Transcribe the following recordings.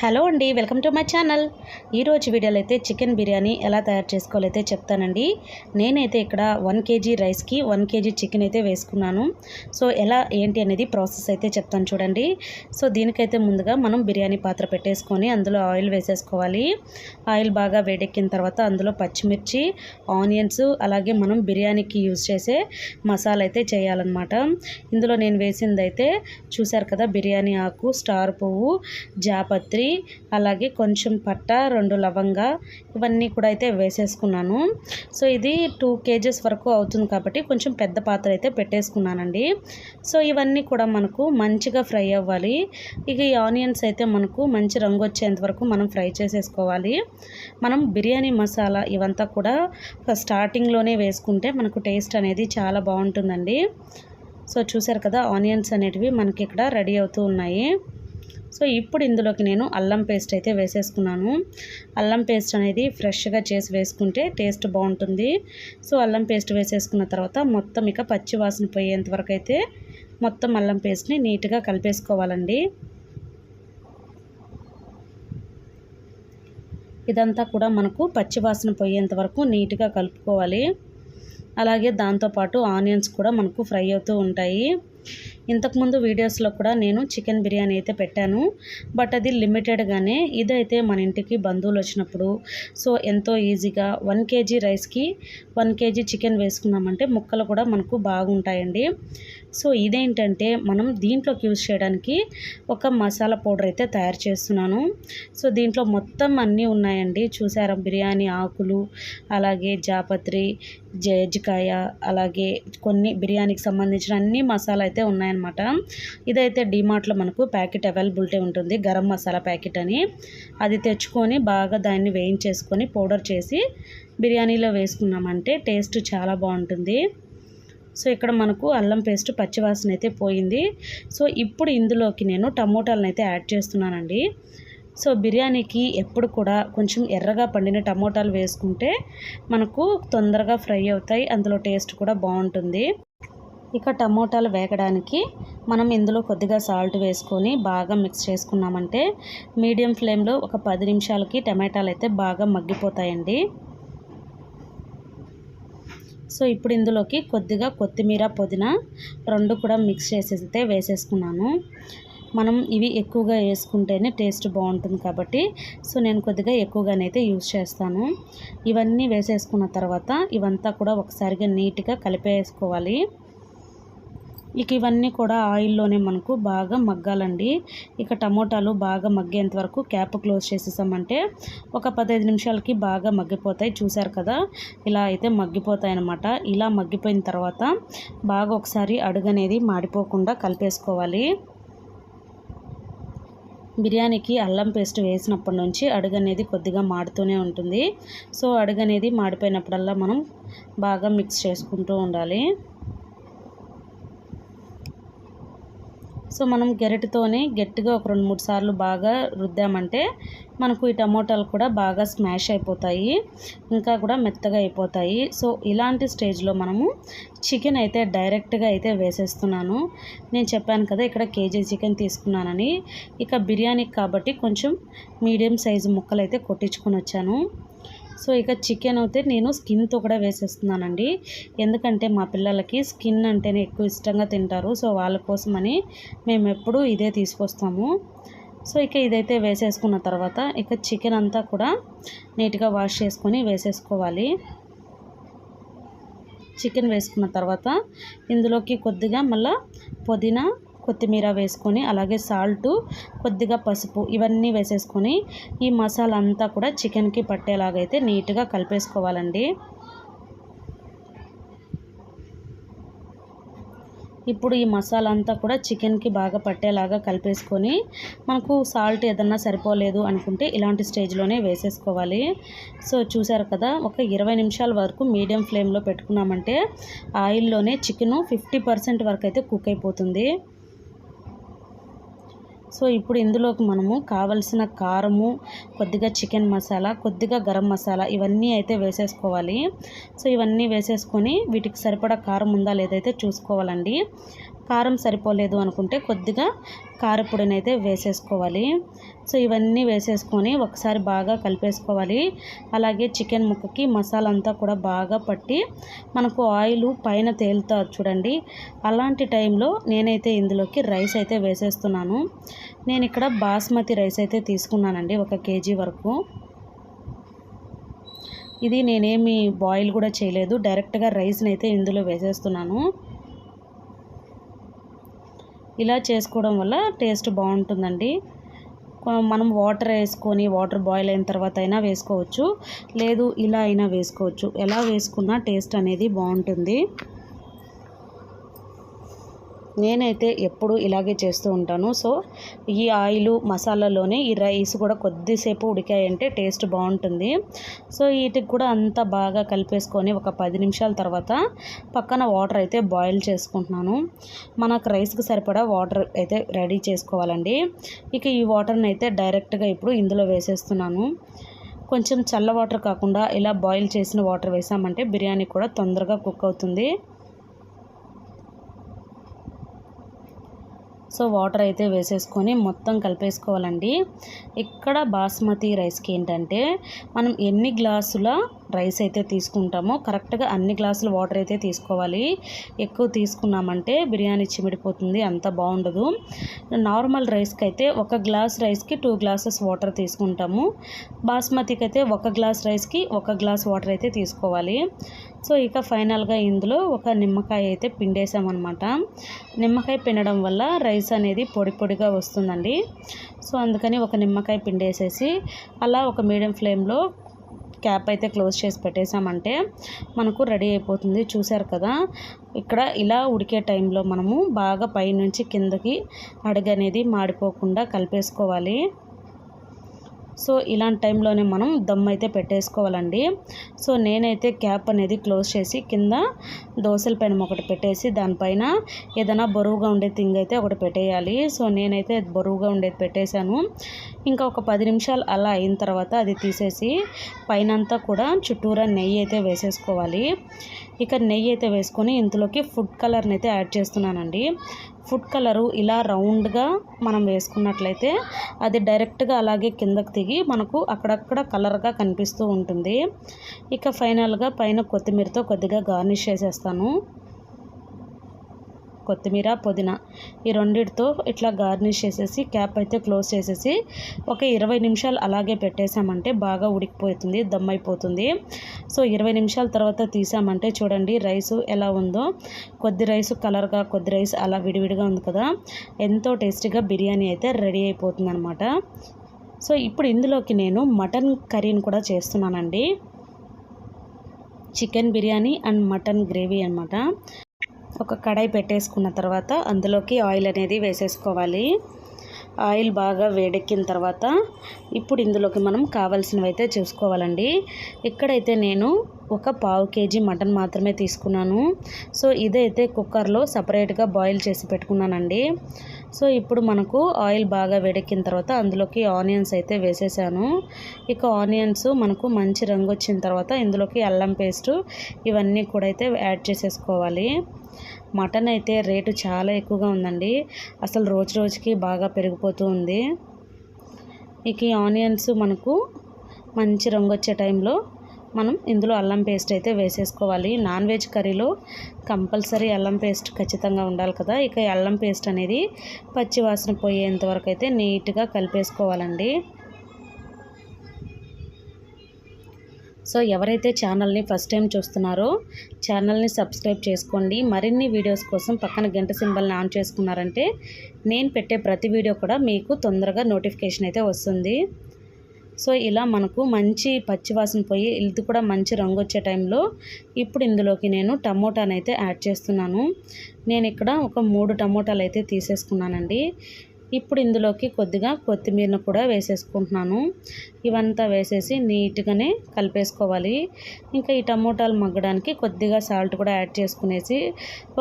Hello అండి welcome to my channel. ఈరోజు వీడియోలో అయితే చికెన్ బిర్యానీ ఎలా తయారు చేసుకోవాలో అయితే చెప్తానండి. నేనైతే ఇక్కడ వన్ కేజీ రైస్కి వన్ కేజీ చికెన్ అయితే వేసుకున్నాను. సో ఎలా ఏంటి అనేది ప్రాసెస్ అయితే చెప్తాను చూడండి. సో దీనికైతే ముందుగా మనం బిర్యానీ పాత్ర పెట్టేసుకొని అందులో ఆయిల్ వేసేసుకోవాలి. ఆయిల్ బాగా వేడెక్కిన తర్వాత అందులో పచ్చిమిర్చి ఆనియన్స్ అలాగే మనం బిర్యానీకి యూజ్ చేసే మసాలా అయితే చేయాలన్నమాట. ఇందులో నేను వేసిందైతే చూశారు కదా బిర్యానీ ఆకు స్టార్ పువ్వు జాపత్రి అలాగే కొంచెం పట్ట రెండు లవంగా ఇవన్నీ కూడా అయితే వేసేసుకున్నాను. సో ఇది టూ కేజెస్ వరకు అవుతుంది కాబట్టి కొంచెం పెద్ద పాత్ర అయితే పెట్టేసుకున్నానండి. సో ఇవన్నీ కూడా మనకు మంచిగా ఫ్రై అవ్వాలి. ఇక ఈ ఆనియన్స్ అయితే మనకు మంచి రంగు వచ్చేంత వరకు మనం ఫ్రై చేసేసుకోవాలి. మనం బిర్యానీ మసాలా ఇవంతా కూడా స్టార్టింగ్లోనే వేసుకుంటే మనకు టేస్ట్ అనేది చాలా బాగుంటుందండి. సో చూసారు కదా ఆనియన్స్ అనేటివి మనకి ఇక్కడ రెడీ అవుతూ ఉన్నాయి. సో ఇప్పుడు ఇందులోకి నేను అల్లం పేస్ట్ అయితే వేసేసుకున్నాను. అల్లం పేస్ట్ అనేది ఫ్రెష్గా చేసి వేసుకుంటే టేస్ట్ బాగుంటుంది. సో అల్లం పేస్ట్ వేసేసుకున్న తర్వాత మొత్తం ఇక పచ్చి వాసన పోయేంత వరకు అయితే మొత్తం అల్లం పేస్ట్ని నీట్గా కలిపేసుకోవాలండి. ఇదంతా కూడా మనకు పచ్చి వాసన పోయేంత వరకు నీట్గా కలుపుకోవాలి. అలాగే దాంతోపాటు ఆనియన్స్ కూడా మనకు ఫ్రై అవుతూ ఉంటాయి. ఇంతకుముందు వీడియోస్లో కూడా నేను చికెన్ బిర్యానీ అయితే పెట్టాను బట్ అది లిమిటెడ్గానే ఇదైతే మన ఇంటికి బంధువులు వచ్చినప్పుడు సో ఎంతో ఈజీగా వన్ కేజీ రైస్కి వన్ కేజీ చికెన్ వేసుకున్నామంటే ముక్కలు కూడా మనకు బాగుంటాయండి. సో ఇదేంటంటే మనం దీంట్లోకి యూజ్ చేయడానికి ఒక మసాలా పౌడర్ అయితే తయారు చేస్తున్నాను. సో దీంట్లో మొత్తం అన్నీ ఉన్నాయండి. చూసారా? బిర్యానీ ఆకులు అలాగే జాపత్రి జేజికాయ అలాగే కొన్ని బిర్యానీకి సంబంధించిన అన్ని మసాలా అయితే ఉన్నాయన్నమాట. ఇదైతే డిమార్ట్లో మనకు ప్యాకెట్ అవైలబిలిటీ ఉంటుంది. గరం మసాలా ప్యాకెట్ అని. అది తెచ్చుకొని బాగా దాన్ని వేయించేసుకొని పౌడర్ చేసి బిర్యానీలో వేసుకున్నామంటే టేస్ట్ చాలా బాగుంటుంది. సో ఇక్కడ మనకు అల్లం పేస్ట్ పచ్చివాసన అయితే పోయింది. సో ఇప్పుడు ఇందులోకి నేను టమోటాలను అయితే యాడ్ చేస్తున్నానండి. సో బిర్యానీకి ఎప్పుడు కూడా కొంచెం ఎర్రగా పండిన టమోటాలు వేసుకుంటే మనకు తొందరగా ఫ్రై అవుతాయి. అందులో టేస్ట్ కూడా బాగుంటుంది. ఇక టమోటాలు వేగడానికి మనం ఇందులో కొద్దిగా సాల్ట్ వేసుకొని బాగా మిక్స్ చేసుకున్నామంటే మీడియం ఫ్లేమ్లో ఒక పది నిమిషాలకి టమాటాలు అయితే బాగా మగ్గిపోతాయండి. సో ఇప్పుడు ఇందులోకి కొద్దిగా కొత్తిమీర పుదీనా రెండు కూడా మిక్స్ చేసేస్తే వేసేసుకున్నాను. మనం ఇవి ఎక్కువగా వేసుకుంటేనే టేస్ట్ బాగుంటుంది కాబట్టి సో నేను కొద్దిగా ఎక్కువగానైతే యూజ్ చేస్తాను. ఇవన్నీ వేసేసుకున్న తర్వాత ఇవంతా కూడా ఒకసారిగా నీట్గా కలిపేసుకోవాలి. ఇక ఇవన్నీ కూడా ఆయిల్లోనే మనకు బాగా మగ్గాలండి. ఇక టమోటాలు బాగా మగ్గేంత వరకు క్యాప్ క్లోజ్ చేసేసామంటే ఒక పదహైదు నిమిషాలకి బాగా మగ్గిపోతాయి. చూసారు కదా? ఇలా అయితే మగ్గిపోతాయి అనమాట ఇలా మగ్గిపోయిన తర్వాత బాగా ఒకసారి అడుగు అనేది మాడిపోకుండా కలిపేసుకోవాలి. బిర్యానీకి అల్లం పేస్ట్ వేసినప్పటి నుంచి అడుగు అనేది కొద్దిగా మాడుతూనే ఉంటుంది. సో అడుగు అనేది మాడిపోయినప్పుడల్లా మనం బాగా మిక్స్ చేసుకుంటూ ఉండాలి. సో మనం గెరటితోనే గట్టిగా ఒక రెండు మూడు సార్లు బాగా రుద్దామంటే మనకు ఈ టమోటాలు కూడా బాగా స్మాష్ అయిపోతాయి ఇంకా కూడా మెత్తగా అయిపోతాయి. సో ఇలాంటి స్టేజ్లో మనము చికెన్ అయితే డైరెక్ట్గా అయితే వేసేస్తున్నాను. నేను చెప్పాను కదా ఇక్కడ కేజీ చికెన్ తీసుకున్నానని. ఇక బిర్యానీకి కాబట్టి కొంచెం మీడియం సైజు ముక్కలు అయితే కొట్టించుకొని వచ్చాను. సో ఇక చికెన్ అయితే నేను స్కిన్తో కూడా వేసేస్తున్నానండి. ఎందుకంటే మా పిల్లలకి స్కిన్ అంటేనే ఎక్కువ ఇష్టంగా తింటారు. సో వాళ్ళ కోసమని మేము ఎప్పుడూ ఇదే తీసుకొస్తాము. సో ఇక ఇదైతే వేసేసుకున్న తర్వాత ఇక చికెన్ అంతా కూడా నీట్గా వాష్ చేసుకొని వేసేసుకోవాలి. చికెన్ వేసుకున్న తర్వాత ఇందులోకి కొద్దిగా మళ్ళీ పుదీనా కొత్తిమీర వేసుకొని అలాగే సాల్ట్ కొద్దిగా పసుపు ఇవన్నీ వేసేసుకొని ఈ మసాలా అంతా కూడా చికెన్కి పట్టేలాగైతే నీట్గా కలిపేసుకోవాలండి. ఇప్పుడు ఈ మసాలా అంతా కూడా చికెన్కి బాగా పట్టేలాగా కలిపేసుకొని మనకు సాల్ట్ ఏదన్నా సరిపోలేదు అనుకుంటే ఇలాంటి స్టేజ్లోనే వేసేసుకోవాలి. సో చూసారు కదా ఒక ఇరవై నిమిషాల వరకు మీడియం ఫ్లేమ్లో పెట్టుకున్నామంటే ఆయిల్లోనే చికెను ఫిఫ్టీ పర్సెంట్ వరకు అయితే కుక్ అయిపోతుంది. సో ఇప్పుడు ఇందులోకి మనము కావలసిన కారము కొద్దిగా చికెన్ మసాలా కొద్దిగా గరం మసాలా ఇవన్నీ అయితే వేసేసుకోవాలి. సో ఇవన్నీ వేసేసుకొని వీటికి సరిపడా కారం ఉందా లేదైతే చూసుకోవాలండి. కారం సరిపోలేదు అనుకుంటే కొద్దిగా కారపొడిని అయితే వేసేసుకోవాలి. సో ఇవన్నీ వేసేసుకొని ఒకసారి బాగా కలిపేసుకోవాలి. అలాగే చికెన్ ముక్కకి మసాలా అంతా కూడా బాగా పట్టి మనకు ఆయిల్ పైన తేలుతా చూడండి. అలాంటి టైంలో నేనైతే ఇందులోకి రైస్ అయితే వేసేస్తున్నాను. నేను ఇక్కడ బాస్మతి రైస్ అయితే తీసుకున్నానండి ఒక కేజీ వరకు. ఇది నేనేమి బాయిల్ కూడా చేయలేదు. డైరెక్ట్గా రైస్ని అయితే ఇందులో వేసేస్తున్నాను. ఇలా చేసుకోవడం వల్ల టేస్ట్ బాగుంటుందండి. మనం వాటర్ వేసుకొని వాటర్ బాయిల్ అయిన తర్వాత అయినా వేసుకోవచ్చు. లేదు ఇలా అయినా వేసుకోవచ్చు. ఎలా వేసుకున్నా టేస్ట్ అనేది బాగుంటుంది. నేనైతే ఎప్పుడు ఇలాగే చేస్తూ ఉంటాను. సో ఈ ఆయిల్ మసాలాలోనే ఈ రైస్ కూడా కొద్దిసేపు ఉడికాయంటే టేస్ట్ బాగుంటుంది. సో వీటికి కూడా అంతా బాగా కలిపేసుకొని ఒక పది నిమిషాల తర్వాత పక్కన వాటర్ అయితే బాయిల్ చేసుకుంటున్నాను. మనకు రైస్కి సరిపడా వాటర్ అయితే రెడీ చేసుకోవాలండి. ఇక ఈ వాటర్ని అయితే డైరెక్ట్గా ఇప్పుడు ఇందులో వేసేస్తున్నాను. కొంచెం చల్ల వాటర్ కాకుండా ఇలా బాయిల్ చేసిన వాటర్ వేసామంటే బిర్యానీ కూడా తొందరగా కుక్ అవుతుంది. సో వాటర్ అయితే వేసేసుకొని మొత్తం కలిపేసుకోవాలండి. ఇక్కడ బాస్మతి రైస్కి ఏంటంటే మనం ఎన్ని గ్లాసుల రైస్ అయితే తీసుకుంటామో కరెక్ట్గా అన్ని గ్లాసులు వాటర్ అయితే తీసుకోవాలి. ఎక్కువ తీసుకున్నామంటే బిర్యానీ చిమిడిపోతుంది అంత బాగుండదు. నార్మల్ రైస్కి అయితే ఒక గ్లాస్ రైస్కి టూ గ్లాసెస్ వాటర్ తీసుకుంటాము. బాస్మతికి అయితే ఒక గ్లాస్ రైస్కి ఒక గ్లాస్ వాటర్ అయితే తీసుకోవాలి. సో ఇక ఫైనల్గా ఇందులో ఒక నిమ్మకాయ అయితే పిండేసామన్నమాట. నిమ్మకాయ పిండడం వల్ల రైస్ అనేది పొడి పొడిగా వస్తుందండి. సో అందుకని ఒక నిమ్మకాయ పిండేసేసి అలా ఒక మీడియం ఫ్లేమ్లో క్యాప్ అయితే క్లోజ్ చేసి పెట్టేసామంటే మనకు రెడీ అయిపోతుంది. చూసారు కదా? ఇక్కడ ఇలా ఉడికే టైంలో మనము బాగా పైనుంచి కిందకి అడుగు అనేది మాడిపోకుండా కలిపేసుకోవాలి. సో ఇలాంటి టైంలోనే మనం దమ్ అయితే పెట్టేసుకోవాలండి. సో నేనైతే క్యాప్ అనేది క్లోజ్ చేసి కింద దోశల పైన ఒకటి పెట్టేసి దానిపైన ఏదైనా బరువుగా ఉండే థింగ్ అయితే ఒకటి పెట్టేయాలి. సో నేనైతే బరువుగా ఉండేది పెట్టేశాను. ఇంకా ఒక పది నిమిషాలు అలా అయిన తర్వాత అది తీసేసి పైనంతా కూడా చుట్టూరా నెయ్యి అయితే వేసేసుకోవాలి. ఇక నెయ్యి అయితే వేసుకొని ఇందులోకి ఫుడ్ కలర్ని అయితే యాడ్ చేస్తున్నానండి. ఫుడ్ కలరు ఇలా రౌండ్గా మనం వేసుకున్నట్లయితే అది డైరెక్ట్గా అలాగే కిందకు దిగి మనకు అక్కడక్కడ కలర్గా కనిపిస్తూ ఉంటుంది. ఇక ఫైనల్గా పైన కొత్తిమీరతో కొద్దిగా గార్నిష్ చేసేస్తాను. కొత్తిమీర పుదీనా ఈ రెండిటితో ఇట్లా గార్నిష్ చేసేసి క్యాప్ అయితే క్లోజ్ చేసేసి ఒక ఇరవై నిమిషాలు అలాగే పెట్టేసామంటే బాగా ఉడికిపోతుంది దమ్ అయిపోతుంది సో ఇరవై నిమిషాల తర్వాత తీసామంటే చూడండి రైస్ ఎలా ఉందో. కొద్ది రైస్ కలర్గా కొద్ది రైస్ అలా విడివిడిగా ఉంది కదా. ఎంతో టేస్టీగా బిర్యానీ అయితే రెడీ అయిపోతుంది అనమాట సో ఇప్పుడు ఇందులోకి నేను మటన్ కర్రీని కూడా చేస్తున్నానండి. Chicken biryani and mutton gravy అనమాట ఒక కడాయి పెట్టేసుకున్న తర్వాత అందులోకి ఆయిల్ అనేది వేసేసుకోవాలి. ఆయిల్ బాగా వేడెక్కిన తర్వాత ఇప్పుడు ఇందులోకి మనం కావాల్సినవి అయితే చూసుకోవాలండి. ఇక్కడైతే నేను ఒక పావు కేజీ మటన్ మాత్రమే తీసుకున్నాను. సో ఇదైతే కుక్కర్లో సపరేట్గా బాయిల్ చేసి పెట్టుకున్నానండి. సో ఇప్పుడు మనకు ఆయిల్ బాగా వేడెక్కిన తర్వాత అందులోకి ఆనియన్స్ అయితే వేసేసాను. ఇక ఆనియన్స్ మనకు మంచి రంగు వచ్చిన తర్వాత ఇందులోకి అల్లం పేస్టు ఇవన్నీ కూడా అయితే యాడ్ చేసేసుకోవాలి. మటన్ అయితే రేటు చాలా ఎక్కువగా ఉందండి. అసలు రోజు రోజుకి బాగా పెరిగిపోతూ ఉంది. ఇక ఆనియన్స్ మనకు మంచి రంగు వచ్చే టైంలో మనం ఇందులో అల్లం పేస్ట్ అయితే వేసేసుకోవాలి. నాన్ వెజ్ కర్రీలో కంపల్సరీ అల్లం పేస్ట్ ఖచ్చితంగా ఉండాలి కదా. ఇక అల్లం పేస్ట్ అనేది పచ్చివాసన పోయేంత వరకు అయితే నీట్గా కలిపేసుకోవాలండి. సో ఎవరైతే ఛానల్ని ఫస్ట్ టైం చూస్తున్నారో ఛానల్ని సబ్స్క్రైబ్ చేసుకోండి. మరిన్ని వీడియోస్ కోసం పక్కన గంట సింబల్ని ఆన్ చేసుకున్నారంటే నేను పెట్టే ప్రతి వీడియో కూడా మీకు తొందరగా నోటిఫికేషన్ అయితే వస్తుంది. సో ఇలా మనకు మంచి పచ్చివాసన పోయి ఇది కూడా మంచి రంగు వచ్చే టైంలో ఇప్పుడు ఇందులోకి నేను టమోటాని అయితే యాడ్ చేస్తున్నాను. నేను ఇక్కడ ఒక మూడు టమోటాలు అయితే తీసేసుకున్నానండి. ఇప్పుడు ఇందులోకి కొద్దిగా కొత్తిమీరను కూడా వేసేసుకుంటున్నాను. ఇవంతా వేసేసి నీట్గానే కలిపేసుకోవాలి. ఇంకా ఈ టమోటాలు మగ్గడానికి కొద్దిగా సాల్ట్ కూడా యాడ్ చేసుకునేసి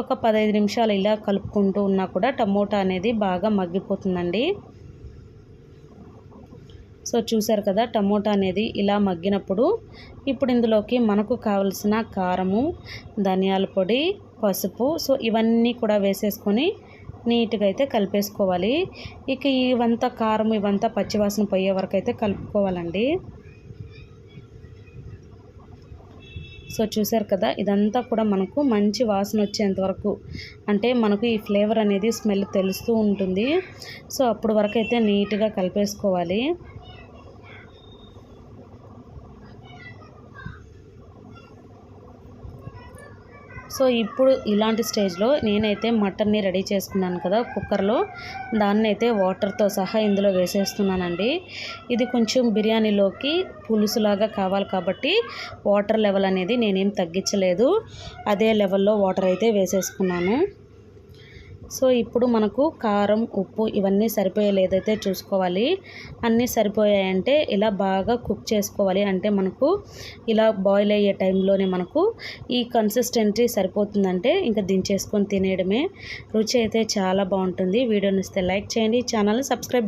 ఒక పదహైదు నిమిషాలు ఇలా కలుపుకుంటూ ఉన్నా కూడా టమోటా అనేది బాగా మగ్గిపోతుందండి. సో చూసారు కదా టమోటా అనేది ఇలా మగ్గినప్పుడు ఇప్పుడు ఇందులోకి మనకు కావలసిన కారము ధనియాల పొడి పసుపు సో ఇవన్నీ కూడా వేసేసుకొని నీట్గా అయితే కలిపేసుకోవాలి. ఇక ఇవంతా కారం ఇవంతా పచ్చివాసన పోయే వరకు అయితే కలుపుకోవాలండి. సో చూసారు కదా ఇదంతా కూడా మనకు మంచి వాసన వచ్చేంత వరకు అంటే మనకు ఈ ఫ్లేవర్ అనేది స్మెల్ తెలుస్తూ ఉంటుంది. సో అప్పుడు వరకు అయితే నీట్గా కలిపేసుకోవాలి. సో ఇప్పుడు ఇలాంటి స్టేజ్లో నేనైతే మటన్ని రెడీ చేసుకున్నాను కదా కుక్కర్లో. దాన్ని అయితే వాటర్తో సహా ఇందులో వేసేస్తున్నానండి. ఇది కొంచెం బిర్యానీలోకి పులుసులాగా కావాలి కాబట్టి వాటర్ లెవెల్ అనేది నేనేం తగ్గించలేదు. అదే లెవెల్లో వాటర్ అయితే వేసేసుకున్నాను. సో ఇప్పుడు మనకు కారం ఉప్పు ఇవన్నీ సరిపోయేలేదైతే చూసుకోవాలి అన్నీ సరిపోయాయంటే ఇలా బాగా కుక్ చేసుకోవాలి. అంటే మనకు ఇలా బాయిల్ అయ్యే టైంలోనే మనకు ఈ కన్సిస్టెన్సీ సరిపోతుందంటే ఇంకా దించేసుకొని తినేయడమే. రుచి అయితే చాలా బాగుంటుంది. వీడియోని ఇస్తే లైక్ చేయండి. ఛానల్ని సబ్స్క్రైబ్